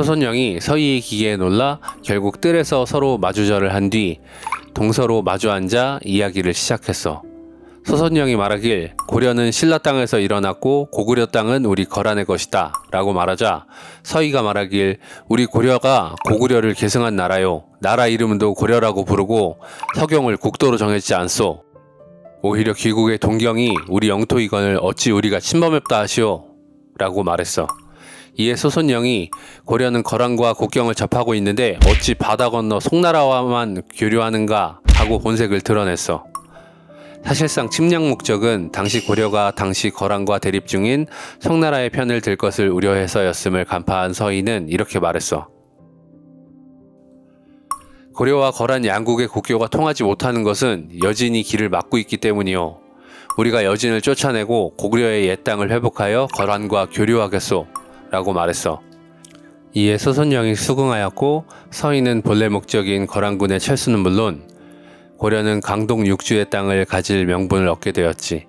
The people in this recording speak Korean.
소선영이 서희의 기계에 놀라 결국 뜰에서 서로 마주절을 한 뒤 동서로 마주 앉아 이야기를 시작했어. 소선영이 말하길 고려는 신라 땅에서 일어났고 고구려 땅은 우리 거란의 것이다 라고 말하자 서희가 말하길 우리 고려가 고구려를 계승한 나라요. 나라 이름도 고려라고 부르고 서경을 국도로 정했지 않소. 오히려 귀국의 동경이 우리 영토 이건을 어찌 우리가 침범했다 하시오? 라고 말했어 이에 소선영이 고려는 거란과 국경을 접하고 있는데 어찌 바다 건너 송나라와만 교류하는가 하고 본색을 드러냈어 사실상 침략 목적은 당시 고려가 당시 거란과 대립 중인 송나라의 편을 들 것을 우려해서였음을 간파한 서희는 이렇게 말했어. 고려와 거란 양국의 국교가 통하지 못하는 것은 여진이 길을 막고 있기 때문이요. 우리가 여진을 쫓아내고 고구려의 옛 땅을 회복하여 거란과 교류하겠소. 라고 말했어. 이에 소선영이 수긍하였고 서희는 본래 목적인 거란군의 철수는 물론 고려는 강동 육주의 땅을 가질 명분을 얻게 되었지.